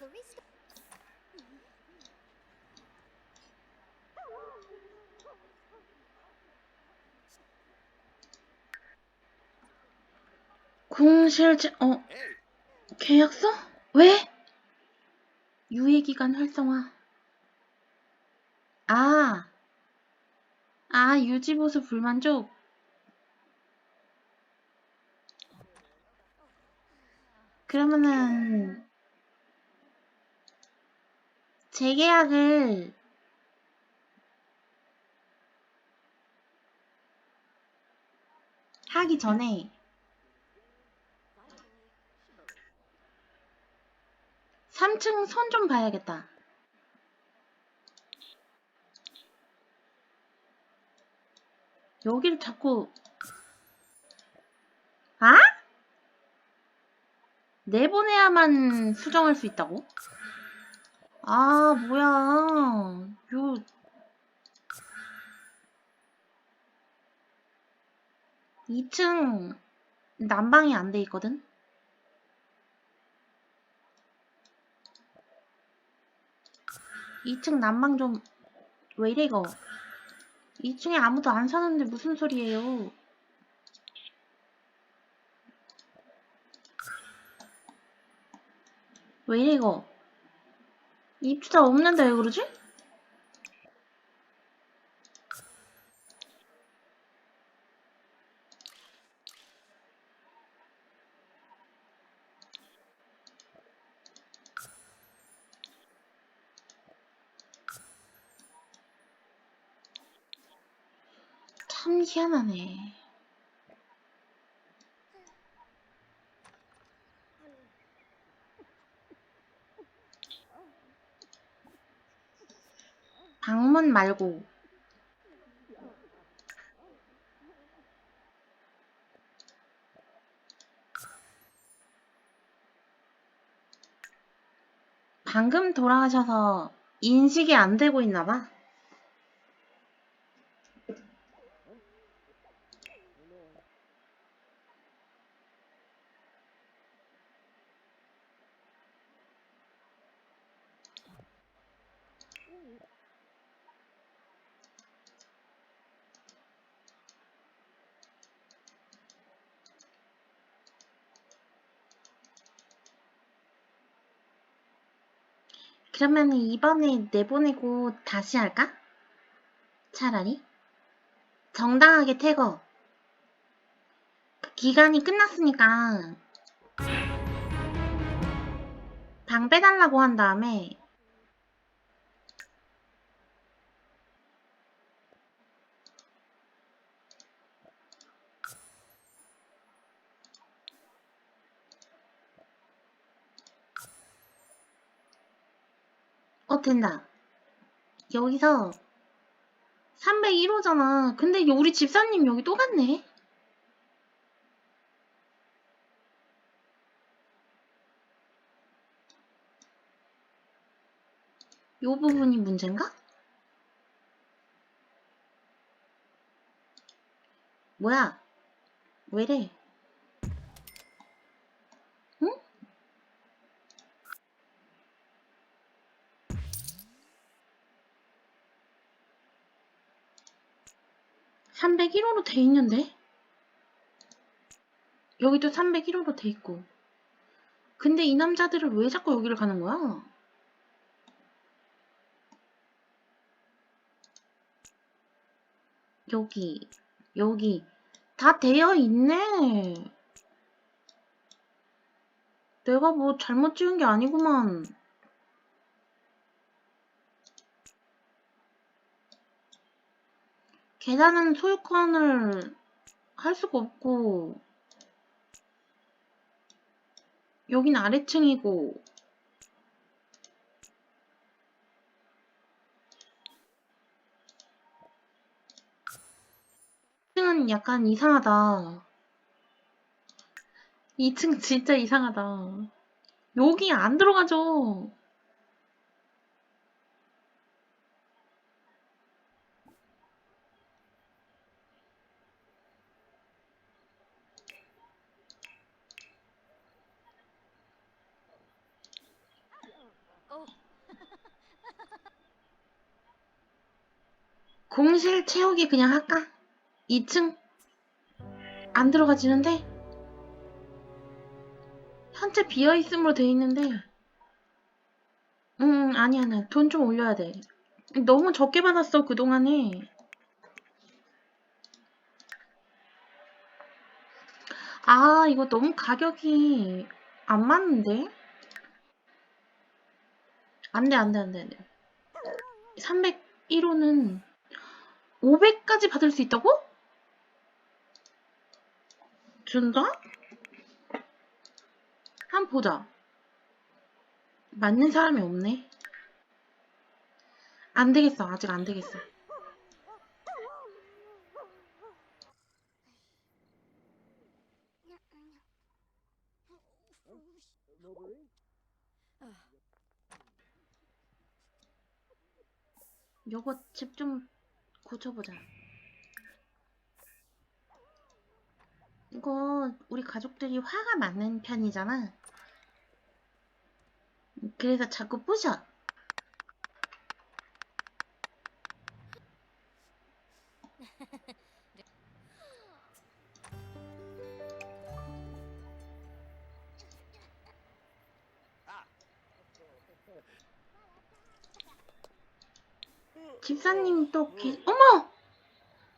Barista. 공실제 어 계약서? 왜? 유예기간 활성화. 아, 아 유지보수 불만족. 그러면은 재계약을 하기 전에 3층 선 좀 봐야겠다. 여기를 자꾸 아? 내보내야만 수정할 수 있다고? 아, 뭐야. 요 이층 난방이 안 돼 있거든? 이층 난방 좀, 왜 이래, 이거? 2층에 아무도 안 사는데 무슨 소리예요? 왜 이래, 이거? 입주자 없는데 왜 그러지? 참 희한하네. 방문 말고 방금 돌아가셔서 인식이 안 되고 있나 봐. 그러면 이번에 내보내고 다시 할까? 차라리? 정당하게. 그 기간이 끝났으니까 방 빼달라고 한 다음에 어 된다. 여기서 301호잖아. 근데 우리 집사님 여기 또 갔네. 요 부분이 문제인가? 뭐야? 왜래? 응? (301호로) 돼 있는데? 여기도 (301호로) 돼 있고 근데 이 남자들은 왜 자꾸 여기를 가는 거야? 여기, 여기 다 되어 있네. 내가 뭐 잘못 지은 게 아니구만. 계단은 소유권을 할 수가 없고 여긴 아래층이고 층은 약간 이상하다. 2층 진짜 이상하다. 여기 안 들어가죠. 공실 채우기 그냥 할까? 2층? 안 들어가지는데? 현재 비어있음으로 돼 있는데 음 아니야 아니야 돈좀 올려야 돼 너무 적게 받았어 그동안에 아 이거 너무 가격이 안 맞는데? 안돼 안돼 안돼 안돼 301호는 500까지 받을 수 있다고? 준다? 한번 보자. 맞는 사람이 없네. 안 되겠어. 아직 안 되겠어. 요거 집 좀 고쳐보자. 이거 우리 가족들이 화가 많은 편이잖아. 그래서 자꾸 부셔. 집사님 또 계... 어머!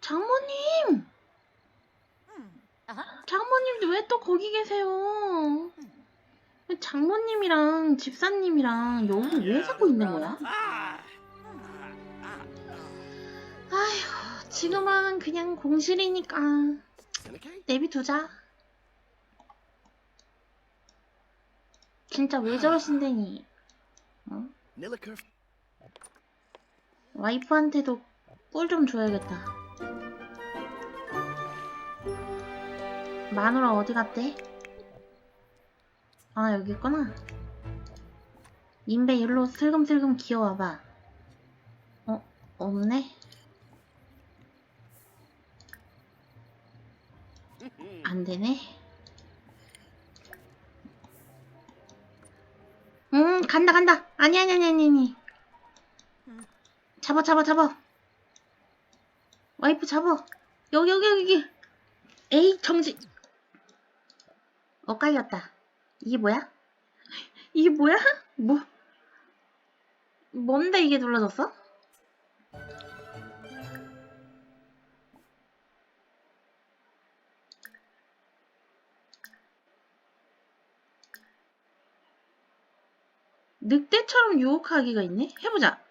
장모님! 장모님도 왜 또 거기 계세요? 장모님이랑 집사님이랑 여기 왜 자꾸 있는 거야? 아휴, 지금은 그냥 공실이니까 내비두자. 진짜 왜 저러신데니? 어? 와이프한테도 꿀 좀 줘야겠다. 마누라 어디 갔대? 아 여기 있구나. 인베 일로 슬금슬금 기어와봐. 어? 없네? 안 되네. 음 간다 간다. 아니 아니 아니 아니 아니. 잡아 잡아 잡아. 와이프 잡아. 여기 여기 여기. 에이 정지. 엇갈렸다. 이게 뭐야? 이게 뭐야? 뭐? 뭔데 이게 눌러졌어? 늑대처럼 유혹하기가 있네? 해보자.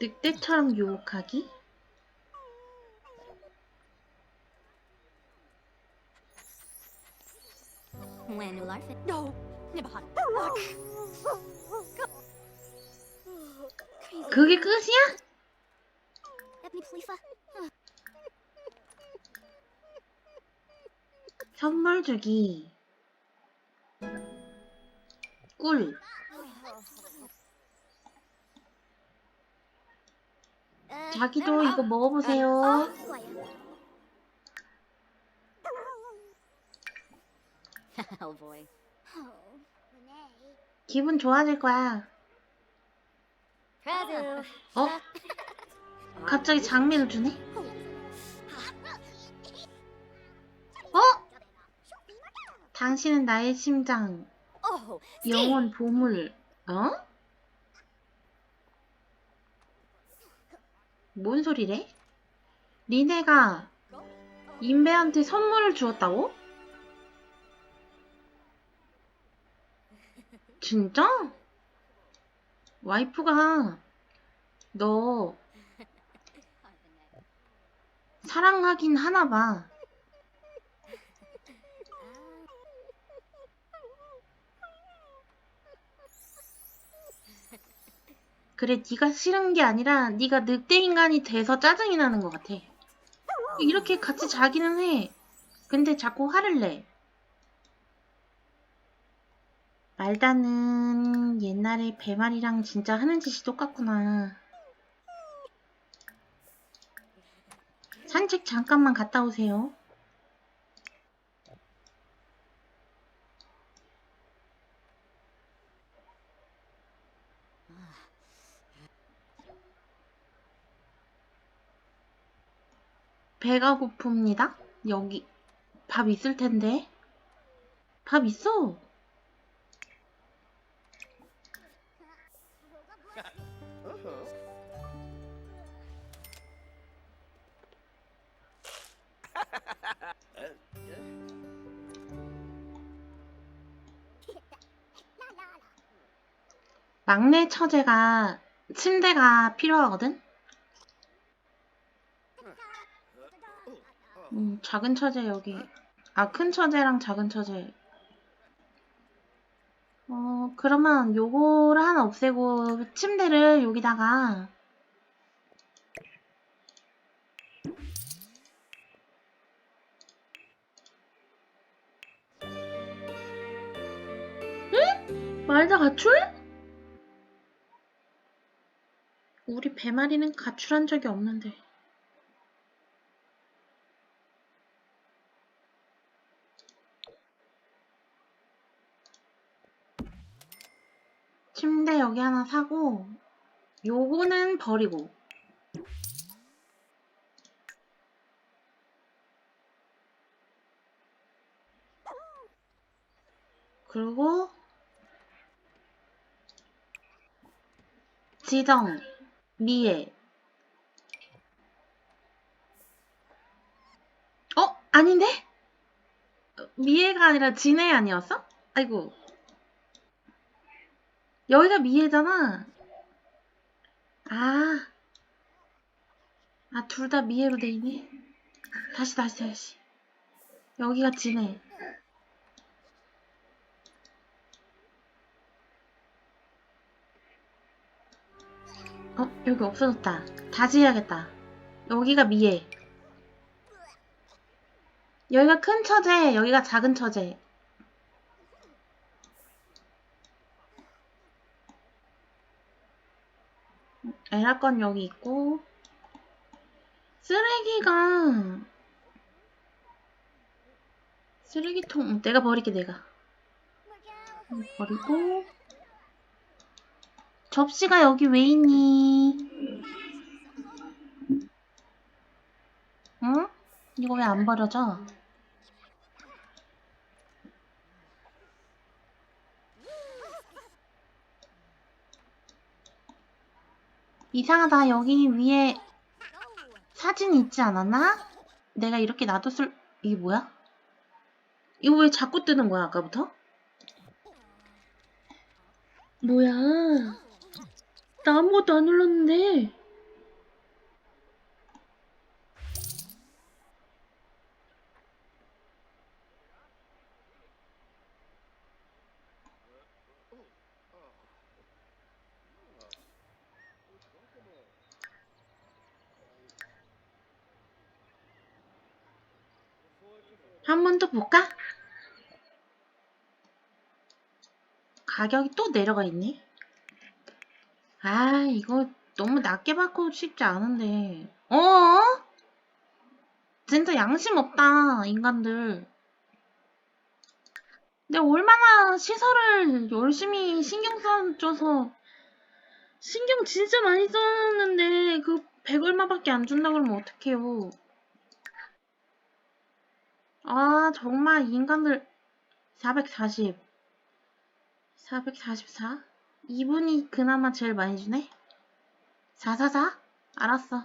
늑대처럼 유혹하기? 그게 끝이야? 선물 주기. 꿀. 자기도 이거 먹어보세요. oh boy. 기분 좋아질 거야. 어? 갑자기 장미를 주네? 어? 당신은 나의 심장, 영원 보물. 어? 뭔 소리래? 니네가 인베한테 선물을 주었다고? 진짜? 와이프가 너 사랑하긴 하나 봐. 그래, 네가 싫은 게 아니라 네가 늑대 인간이 돼서 짜증이 나는 것 같아. 이렇게 같이 자기는 해. 근데 자꾸 화를 내. 말다는 옛날 옛날에 배말이랑 진짜 하는 짓이 똑같구나. 산책 잠깐만 갔다 오세요. 배가 고픕니다. 여기 밥 있을 텐데. 밥 있어. 막내 처제가 침대가 필요하거든? 음, 작은 처제 여기. 아, 큰 처제랑 작은 처제. 어, 그러면 요거를 하나 없애고 침대를 여기다가 응? 말다 가출? 우리 배마리는 가출한 적이 없는데. 침대 여기 하나 사고, 요거는 버리고. 그리고, 지정, 미애. 어? 아닌데? 미애가 아니라 진애 아니었어? 아이고. 여기가 미애잖아. 아. 아, 둘 다 미애로 돼 있네. 다시, 다시, 다시. 여기가 진애. 어, 여기 없어졌다. 다시 해야겠다. 여기가 미애. 여기가 큰 처제, 여기가 작은 처제. 에라건 여기 있고 쓰레기가 쓰레기통 내가 버릴게 내가 음, 버리고 접시가 여기 왜 있니? 응? 이거 왜 안 버려져? 이상하다. 여기 위에 사진 있지 않았나? 내가 이렇게 놔뒀을, 이게 뭐야? 이거 왜 자꾸 뜨는 거야, 아까부터? 뭐야? 나 아무것도 안 눌렀는데. 한 번 더 볼까? 가격이 또 내려가 있네. 아, 이거 너무 낮게 받고 싶지 않은데. 어? 진짜 양심 없다, 인간들. 내가 얼마나 시설을 열심히 신경 써줘서 신경 진짜 많이 썼는데 그 100 얼마밖에 안 준다 그러면 어떡해요. 아, 정말 인간들 440 444 이분이 그나마 제일 많이 주네? 444 알았어.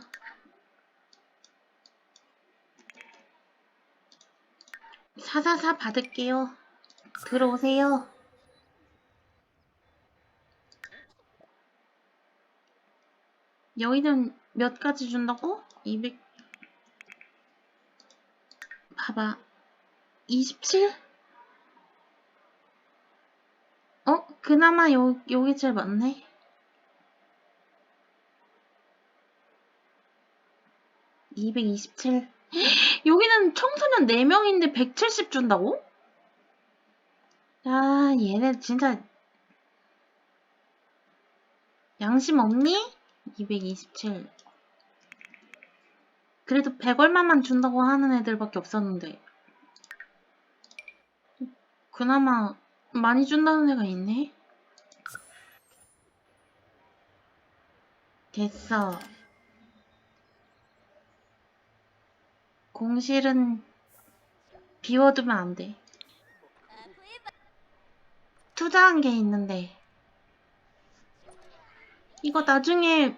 사사사 받을게요. 들어오세요. 여기는 몇 가지 준다고? 200 봐봐. 27? 어? 그나마 요, 여기 제일 많네. (227) 여기는 청소년 4명인데 170 준다고? 야 얘네 진짜 양심 없니? 227. 그래도 100얼마만 준다고 하는 애들밖에 없었는데. 그나마 많이 준다는 애가 있네? 됐어. 공실은 비워두면 안 돼. 투자한 게 있는데. 이거 나중에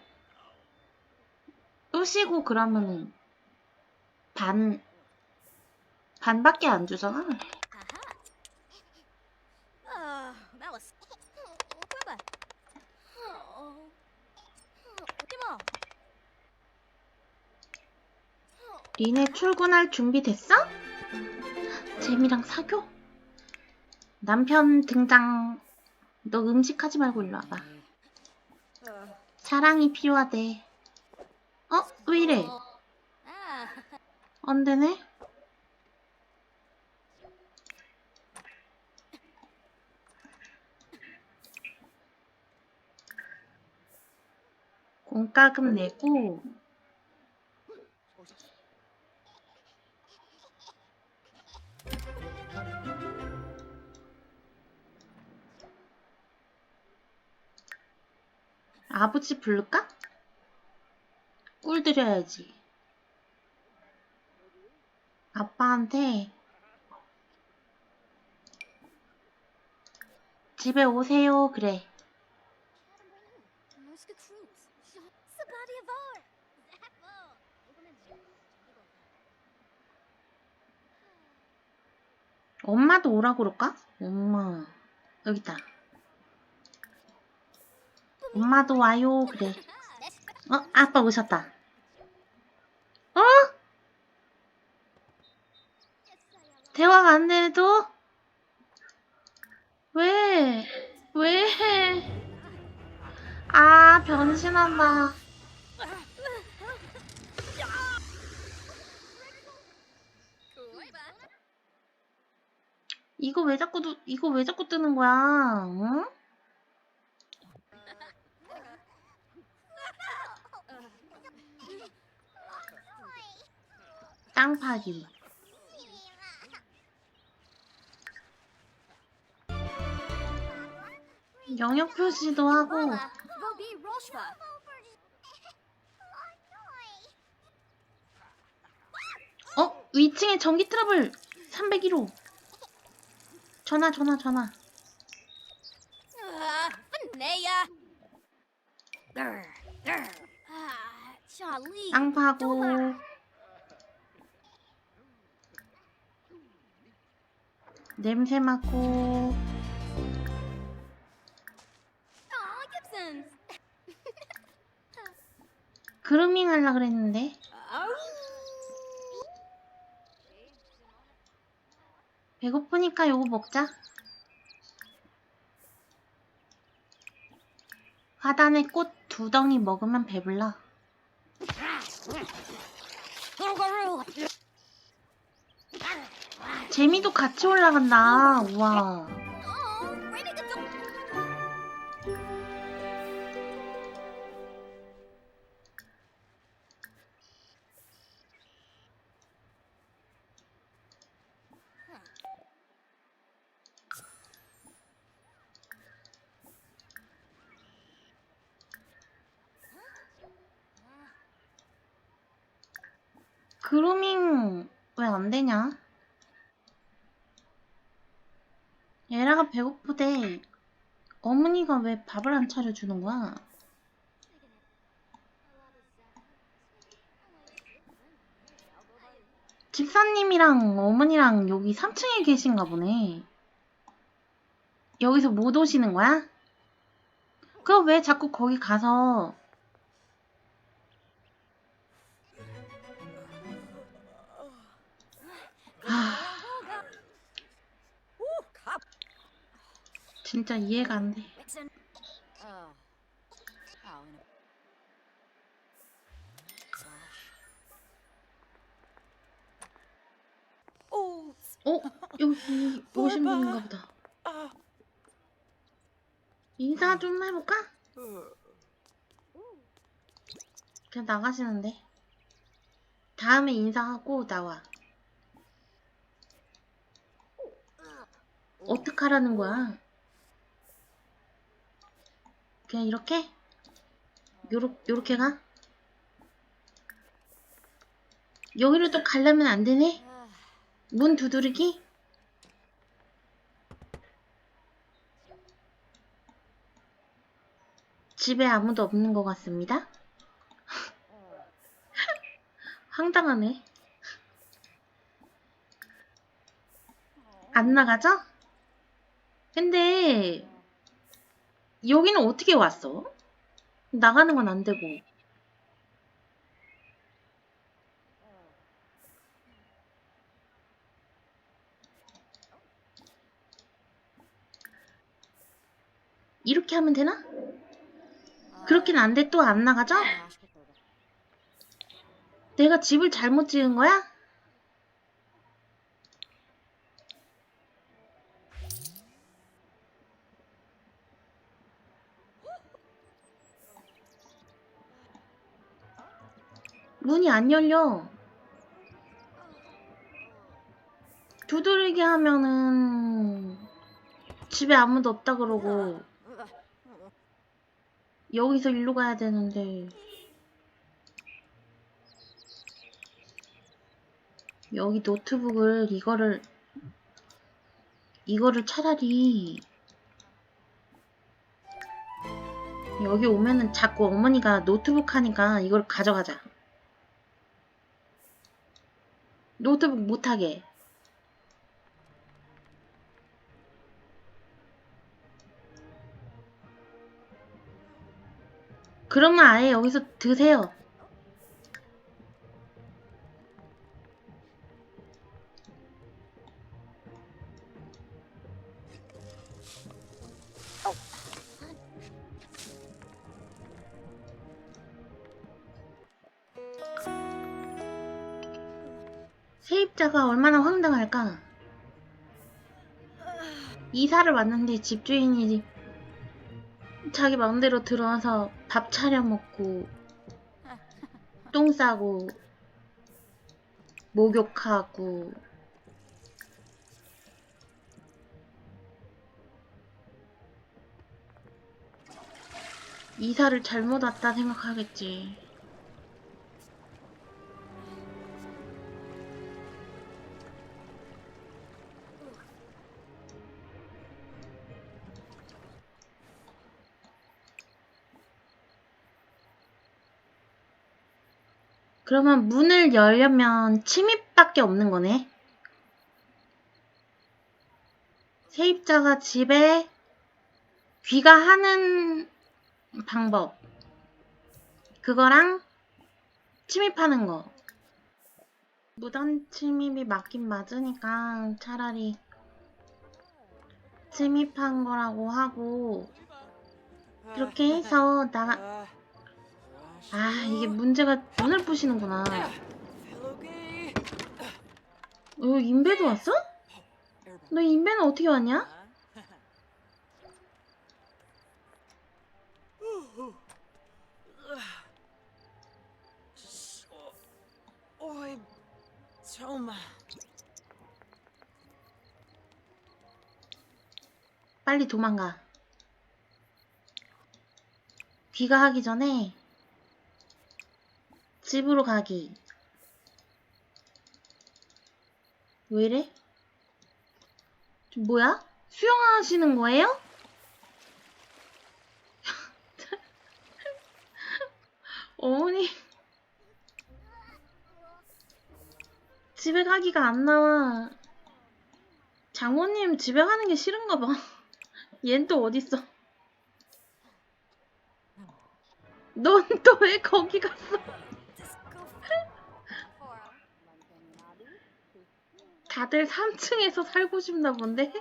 으시고 그러면 반, 반밖에 안 주잖아. 니네 출근할 준비 됐어? 재미랑 사교? 남편 등장. 너 음식하지 말고 일로 와봐. 사랑이 필요하대. 어? 왜 이래? 안 되네? 공과금 내고 아버지 부를까? 꿀 드려야지. 아빠한테 집에 오세요 그래. 엄마도 오라고 그럴까? 엄마 여기다. 엄마도 와요 그래. 어 아빠 오셨다. 어? 대화가 안 돼도 왜? 왜 해? 아 변신한다. 이거 왜 자꾸 두- 이거 왜 자꾸 뜨는 거야? 응? 땅 파기. 영역 표시도 하고. 어? 위층에 전기 트러블 301호 전화 전화 전화 Ah. Ah. 땅 파고 냄새 맡고. Gibsons. 그루밍 하려 그랬는데. 배고프니까 요거 먹자. 화단에 꽃두 덩이 먹으면 배불러 재미도 같이 올라간다 우와. 그루밍 왜 안 되냐? 얘라가 배고프대. 어머니가 왜 밥을 안 차려주는 거야? 집사님이랑 어머니랑 여기 3층에 계신가 보네. 여기서 못 오시는 거야? 그럼 왜 자꾸 거기 가서 아, 진짜 이해가 안 돼. 어? 여기 오신 분인가 보다. 인사 좀 해볼까? 그냥 나가시는데. 다음에 인사하고 나와. 어떡하라는 거야? 그냥 이렇게? 요렇, 요렇게 가? 여기로 또 가려면 안 되네? 문 두드리기? 집에 아무도 없는 것 같습니다. 황당하네. 안 나가죠? 근데 여기는 어떻게 왔어? 나가는 건 안 되고. 이렇게 하면 되나? 그렇게는 안 돼. 또 안 나가죠? 내가 집을 잘못 지은 거야? 문이 안 열려. 두드리기 하면은 집에 아무도 없다 그러고 여기서 일로 가야 되는데 여기 노트북을 이거를 이거를 차라리 여기 오면은 자꾸 어머니가 노트북 하니까 이걸 가져가자 노트북 못하게. 그러면 아예 여기서 드세요 이사를 왔는데 집주인이 자기 마음대로 들어와서 밥 차려 먹고 똥 싸고 목욕하고 이사를 잘못 왔다 생각하겠지. 그러면 문을 열려면 침입밖에 없는 거네. 세입자가 집에 귀가하는 방법. 그거랑 침입하는 거. 무단 침입이 맞긴 맞으니까 차라리 침입한 거라고 하고 이렇게 해서 나가 아 이게 문제가 문을 부시는구나 어, 인베도 왔어? 너 인베는 어떻게 왔냐? 빨리 도망가 귀가하기 전에 집으로 가기 왜 이래? 저 뭐야? 수영하시는 거예요? 어머니 집에 가기가 안 나와 장모님 집에 가는 게 싫은가 봐 얜 또 어딨어 넌 또 왜 거기 갔어 다들 3층에서 살고 싶나 본데?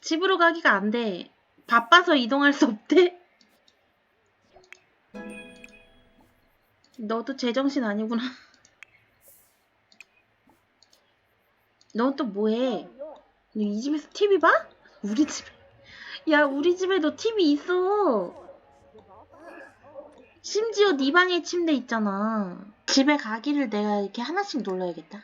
집으로 가기가 안 돼. 바빠서 이동할 수 없대? 너도 제정신 아니구나. 넌 또 뭐해? 너 이 집에서 TV 봐? 우리 집에. 야, 우리 집에도 TV 있어. 심지어 네 방에 침대 있잖아. 집에 가기를 내가 이렇게 하나씩 눌러야겠다.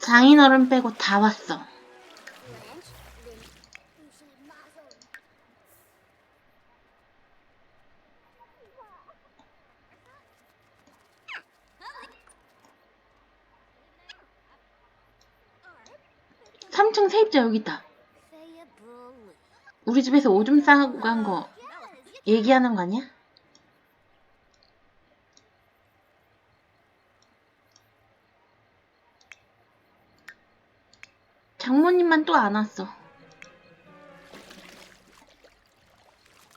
장인어른 빼고 다 왔어. 삼층 세입자 여기 있다. 우리 집에서 오줌 싸고 간 거 얘기하는 거 아니야? 장모님만 또 안 왔어.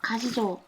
가시죠.